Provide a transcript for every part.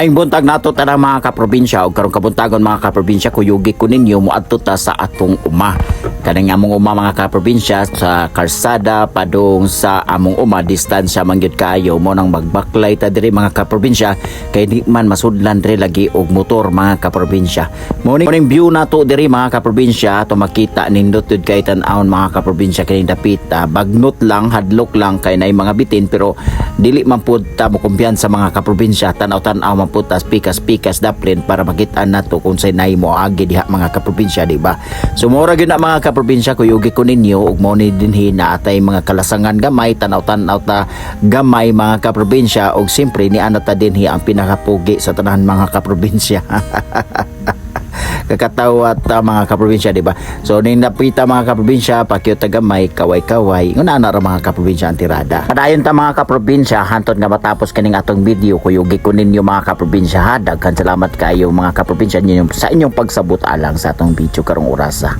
Maayong buntag nato tanang mga kaprobinsya o karong kabuntagon mga kaprobinsya kuyugi ko ninyo muadto ta sa atong uma. Kaning among uma mga kaprobinsya sa karsada padung sa among uma distansya man gyud kayo mo nang magbaklay ta diri mga kaprobinsya. Kay di man masudlan diri lagi og motor mga kaprobinsya. Morning, morning view nato diri mga kaprobinsya to makita nindot jud kay tan-awon mga kaprobinsya kini dapit. Ah, bagnot lang hadlok lang kay nay mga bitin pero dili man pud ta mo kumpiyansa sa mga kaprobinsya. Tanaw-tanaw man pud tas pikas-pikas daplin para makita nato kung say nay mo agi diha mga kaprobinsya di ba? So mura gyud na mga kaprobinsya kuyugi ko ninyo ug mo ni dinhi na atay mga kalasangan gamay tanaw-tanaw ta gamay mga kaprobinsya ug simpre ni ana ta dinhi ang pinakapugi sa tanan mga kaprobinsya kakatawa ta mga kaprobinsya di ba? So ning napita mga kaprobinsya pakyo tagamay kaway-kaway. Nguna na ra mga kaprobinsya ang tirada. Padayon ta mga kaprobinsya hantod nga matapos kaning atong video kuyugi ko ninyo mga kaprobinsya ha? Daghan salamat kayo mga kaprobinsya ninyo sa inyong pagsabot alang sa atong video karong orasa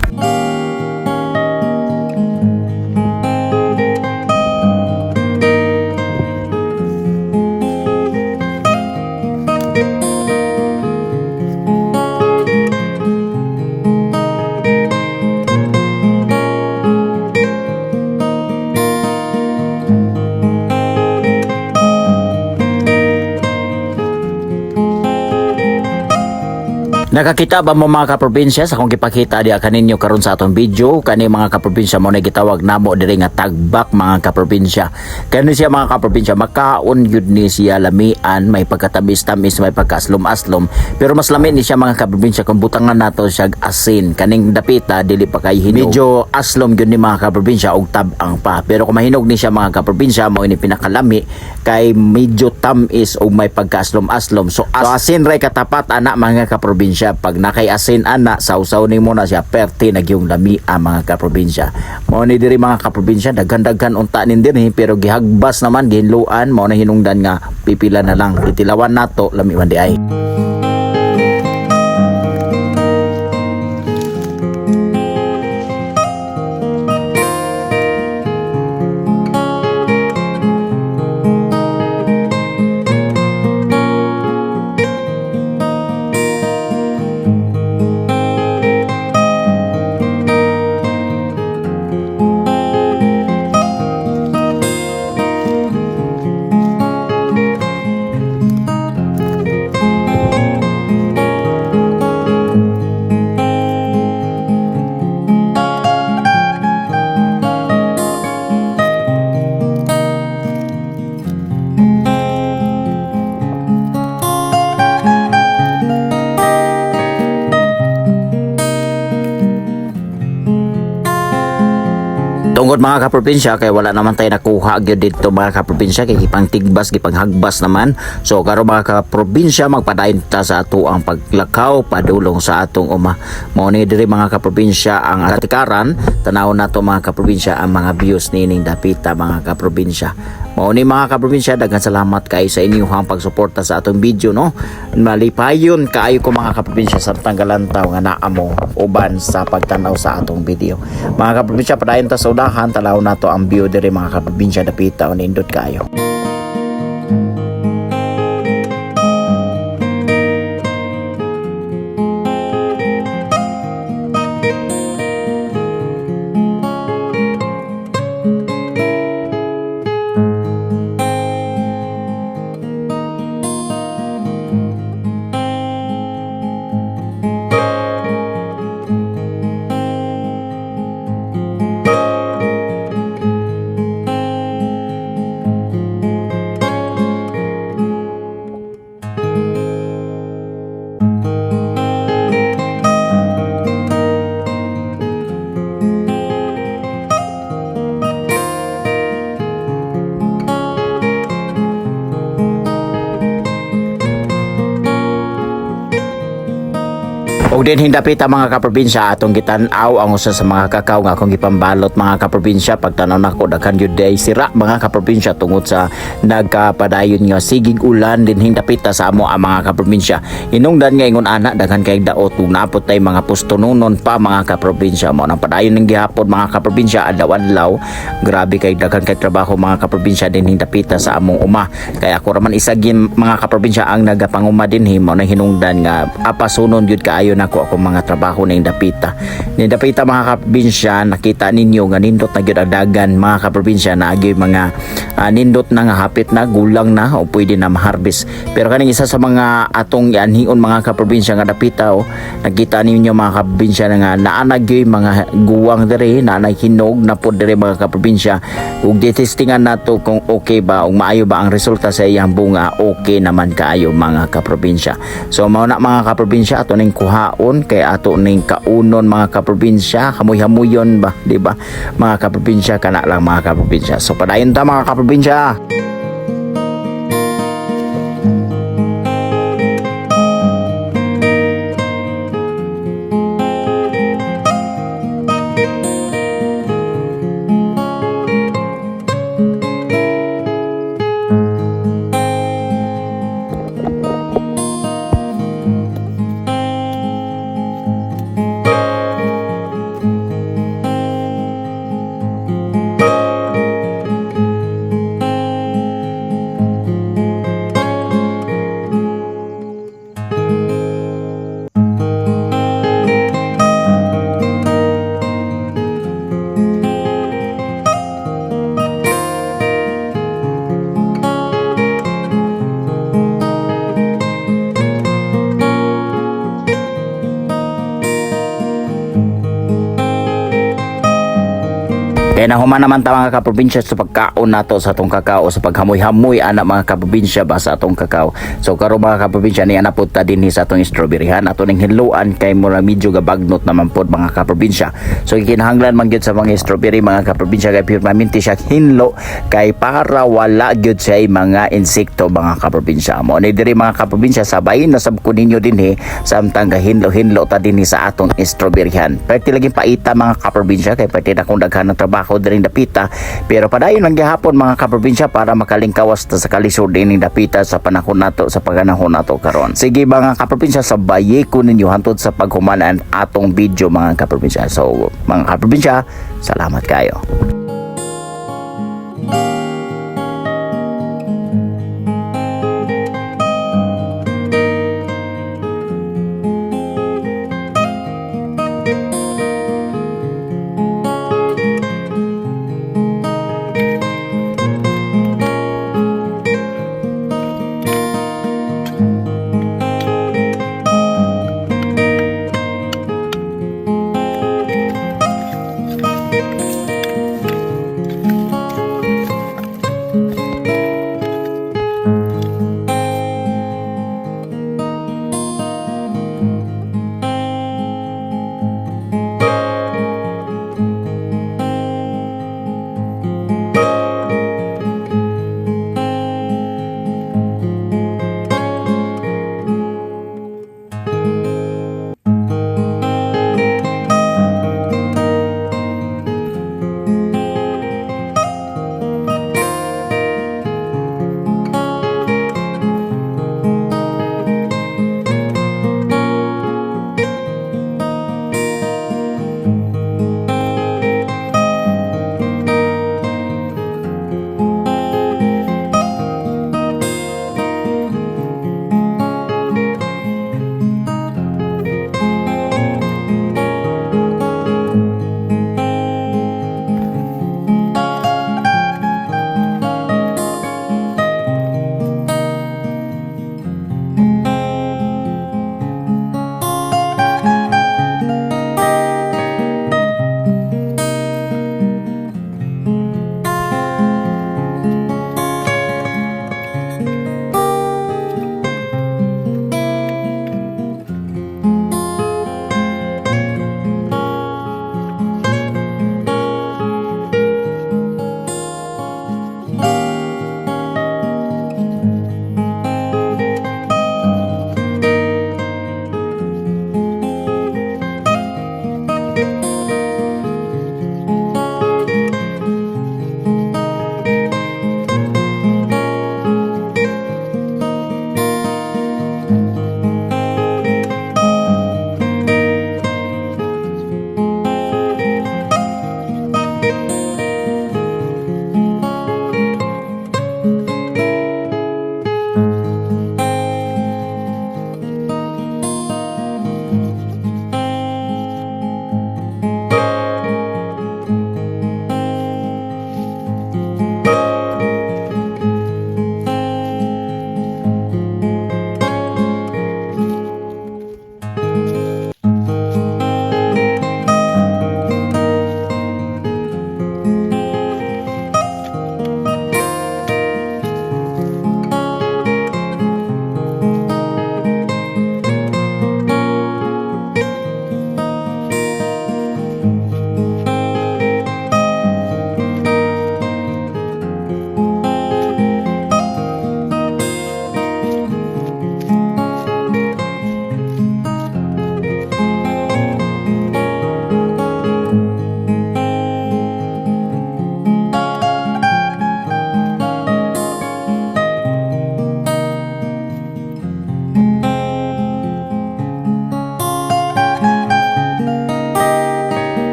Nakakita ba mo mga kaprobinsya sa kung gipakita diha kaninyo karon sa atong video? Kani mga kaprobinsya mo na gitawag namo diri nga tagbak mga kaprobinsya. Kani siya mga kaprobinsya makaon yud ni siya lamian may pagkatamis-tamis may pagkaaslom-aslom pero mas lami ni siya mga kaprobinsya kung butangan nato siya asin. Kaning dapita dili pa kay hinog. Medyo aslom gyud ni mga kaprobinsya og tabang pa. Pero kung mahinog ni siya mga kaprobinsya mo ini pinakalami kay medyo tamis og may pagkaaslom-aslom so as- so asin ray katapat ana mga kaprobinsya pag nakay asin ana sausaw ni mo na siya perti nagyong lami ang mga kaprobinsya. Mao ni diri mga kaprobinsya daghan-daghan unta nin dinhi pero gihagbas naman ginluan mao na hinungdan nga pipila na lang titilawan nato lami man di ay Tungod mga kaprobinsya kay wala naman tayo nakuha gyud dito mga kaprobinsya kay gipang tigbas gipang hagbas naman. So karon mga kaprobinsya magpadayon ta sa ato ang paglakaw padulong sa atong uma. Mao ni diri mga kaprobinsya ang atikaran tanaw nato mga kaprobinsya ang mga views nining dapita mga kaprobinsya. Mao ni mga kaprobinsya daghan salamat kay sa inyong pagsuporta sa atong video no. Malipayon kaayo ko mga kaprobinsya sa tanggalantaw nga naa mo uban sa pagtanaw sa atong video. Mga kaprobinsya padayon ta sa udahan talaw nato ang view diri mga kaprobinsya dapita o nindot kayo. Og din hindapita mga kaprobinsya atong gitan-aw ang usa sa mga kakao nga akong gipambalot mga kaprobinsya. Pagtanaw nako daghan gyud day sira mga kaprobinsya tungod sa nagkapadayon nga sigig ulan din hindapita sa amo ang mga kaprobinsya. Hinungdan nga ingon ana daghan kay daot ug naapot tay mga pustununon pa mga kaprobinsya. Mo nang padayon ning gihapon mga kaprobinsya adlaw-adlaw grabe kay daghan kay trabaho mga kaprobinsya din hindapita sa among uma. Kaya ako raman isa mga kaprobinsya ang nagapanguma dinhi mo na hinungdan nga apasunon gyud kaayo nako ako mga trabaho ning dapita ni dapita mga kaprobinsya nakita ninyo nga nindot na gyud ang dagan mga kaprobinsya na agi mga ah, nindot na nga hapit na gulang na o pwede na ma-harvest. Pero kaning isa sa mga atong yanhion mga kaprobinsya nga dapita o nakita ninyo mga kaprobinsya na nga naanag gyud mga guwang diri naanay hinog na pod diri mga kaprobinsya. Ug ditestingan nato kung okay ba ug maayo ba ang resulta sa iyang bunga okay naman kaayo mga kaprobinsya. So mao mga kaprobinsya ato ning kuhaon kay ato ning kaunon mga kaprobinsya. Hamoy-hamoyon ba di ba? Mga kaprobinsya kana lang mga kaprobinsya. So padayon ta mga kaprobinsya Kaya nahuman naman ta mga kaprobinsya sa pagkaon nato sa atong kakao sa paghamoy-hamoy ana mga kaprobinsya ba sa atong kakao. So karon mga kaprobinsya ni ana pud ta dinhi sa atong strawberryhan ato ning hinluan kay mura medyo gabagnot naman pod mga kaprobinsya. So kinahanglan man gyud sa mga strawberry mga kaprobinsya kay permanente siya hinlo kay para wala gyud sa mga insekto mga kaprobinsya mo. Ni diri mga kaprobinsya sabay na sab ko ninyo dinhi samtang hinlo-hinlo ta dinhi sa atong strawberryhan. Pwede lagi paita mga kaprobinsya kay pwede na kung daghan ng trabaho diri dapita pero padayon lang gihapon mga kaprobinsya para makalingkawas ta sa kalisod ini dapita sa panahon nato sa paganahon nato karon. Sige mga kaprobinsya sabaye ko ninyo hantod sa paghumanan atong video mga kaprobinsya. So mga kaprobinsya, salamat kayo.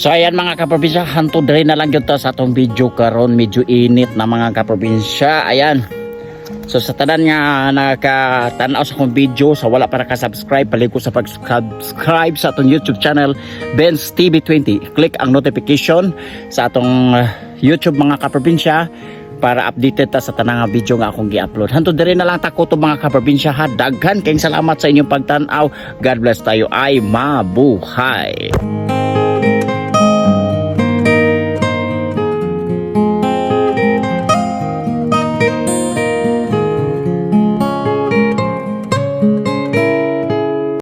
So ayan mga kaprobinsya, hantod rin na lang yun sa atong video karon medyo init na mga kaprobinsya. Ayan. So sa tanan nga nakatanaw sa akong video sa wala para ka-subscribe, paliko sa pag-subscribe sa atong YouTube channel Benz TV20. Click ang notification sa atong uh, YouTube mga kaprobinsya para updated ta sa tanang video nga akong gi-upload. Hantod diri na lang ta ko mga kaprobinsya ha. Daghan kayong salamat sa inyong pagtan-aw. God bless tayo ay mabuhay.